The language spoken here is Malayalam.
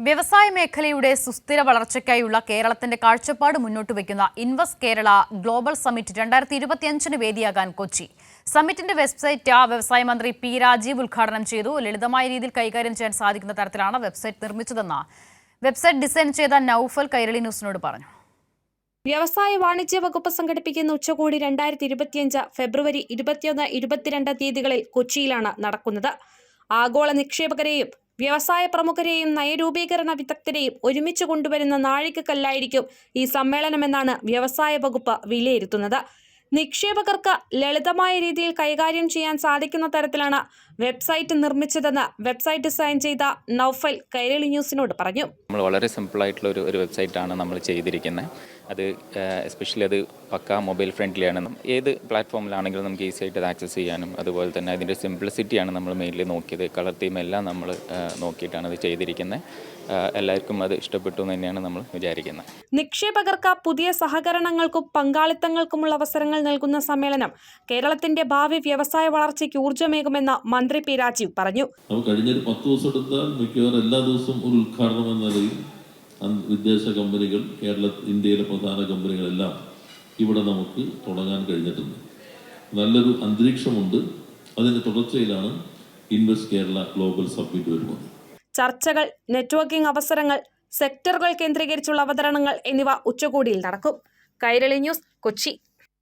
വ്യവസായ മേഖലയുടെ സുസ്ഥിര വളർച്ചയ്ക്കായുള്ള കേരളത്തിന്റെ കാഴ്ചപ്പാട് മുന്നോട്ട് വയ്ക്കുന്ന ഇൻവെസ്റ്റ് കേരള ഗ്ലോബൽ സമ്മിറ്റ് രണ്ടായിരത്തി ഇരുപത്തിയഞ്ചിന് വേദിയാകാൻ കൊച്ചി. സമ്മിറ്റിന്റെ വെബ്സൈറ്റ് വ്യവസായ മന്ത്രി പി രാജീവ് ഉദ്ഘാടനം ചെയ്തു. ലളിതമായ രീതിയിൽ കൈകാര്യം ചെയ്യാൻ സാധിക്കുന്ന തരത്തിലാണ് വെബ്സൈറ്റ് നിർമ്മിച്ചതെന്ന് വെബ്സൈറ്റ് ഡിസൈൻ ചെയ്ത നൌഫൽ കൈരളി ന്യൂസിനോട് പറഞ്ഞു. വ്യവസായ വാണിജ്യ വകുപ്പ് സംഘടിപ്പിക്കുന്ന ഉച്ചകോടി രണ്ടായിരത്തി ഇരുപത്തിയഞ്ച് ഫെബ്രുവരി ഇരുപത്തിയൊന്ന് ഇരുപത്തിരണ്ട് തീയതികളിൽ കൊച്ചിയിലാണ് നടക്കുന്നത്. ആഗോള നിക്ഷേപകരെയും വ്യവസായ പ്രമുഖരെയും നയരൂപീകരണ വിദഗ്ധരെയും ഒരുമിച്ച് കൊണ്ടുവരുന്ന നാഴികക്കല്ലായിരിക്കും ഈ സമ്മേളനമെന്നാണ് വ്യവസായ വകുപ്പ് വിലയിരുത്തുന്നത്. നിക്ഷേപകർക്ക് ലളിതമായ രീതിയിൽ കൈകാര്യം ചെയ്യാൻ സാധിക്കുന്ന തരത്തിലാണ് വെബ്സൈറ്റ് നിർമ്മിച്ചതെന്ന് വെബ്സൈറ്റ് ഡിസൈൻ ചെയ്ത നൌഫൽ കൈരളി ന്യൂസിനോട് പറഞ്ഞു. നമ്മൾ വളരെ സിമ്പിൾ ആയിട്ടുള്ള ഒരു വെബ്സൈറ്റ് ആണ് നമ്മൾ ചെയ്തിരിക്കുന്നത്. അത് എസ്പെഷ്യലി അത് പക്ക മൊബൈൽ ഫ്രണ്ട്ലിയാണ് ഏത് പ്ലാറ്റ്ഫോമിലാണെങ്കിലും നമുക്ക് ഈസി ആയിട്ട് അത് ആക്സസ് ചെയ്യാനും അതുപോലെ തന്നെ അതിന്റെ സിംപ്ലിസിറ്റിയാണ് നമ്മൾ മെയിൻലി നോക്കിയത്. കളർ തീം എല്ലാം നമ്മൾ നോക്കിയിട്ടാണ് അത് ചെയ്തിരിക്കുന്നത് എല്ലാവർക്കും അത് ഇഷ്ടപ്പെട്ടു എന്ന് തന്നെയാണ് നമ്മൾ വിചാരിക്കുന്നത് നിക്ഷേപകർക്ക് പുതിയ സഹകരണങ്ങൾക്കും പങ്കാളിത്തങ്ങൾക്കുമുള്ള അവസരങ്ങൾ നൽകുന്ന സമ്മേളനം കേരളത്തിന്റെ ഭാവി വ്യവസായ വളർച്ചയ്ക്ക് ഊർജമേകുമെന്ന് മന്ത്രി പി രാജീവ് പറഞ്ഞു. കഴിഞ്ഞ ഒരു പത്ത് ദിവസം എടുത്താൽ മിക്കവാറും എല്ലാ ദിവസവും ഒരു ഉദ്ഘാടനം എന്ന നിലയിൽ വിദേശ കമ്പനികൾ കേരള ഇന്ത്യയിലെ പ്രധാന കമ്പനികളെല്ലാം ഇവിടെ നമുക്ക് തുടങ്ങാൻ കഴിഞ്ഞിട്ടുണ്ട്. നല്ലൊരു അന്തരീക്ഷമുണ്ട്. അതിന്റെ തുടർച്ചയിലാണ് ഇൻവെസ്റ്റ് കേരള ഗ്ലോബൽ സബ്മിറ്റ് വരുന്നത്. ചർച്ചകൾ നെറ്റ്വർക്കിംഗ് അവസരങ്ങൾ സെക്ടറുകൾ കേന്ദ്രീകരിച്ചുള്ള അവതരണങ്ങൾ എന്നിവ ഉച്ചകോടിയിൽ നടക്കും. കൈരളി ന്യൂസ് കൊച്ചി.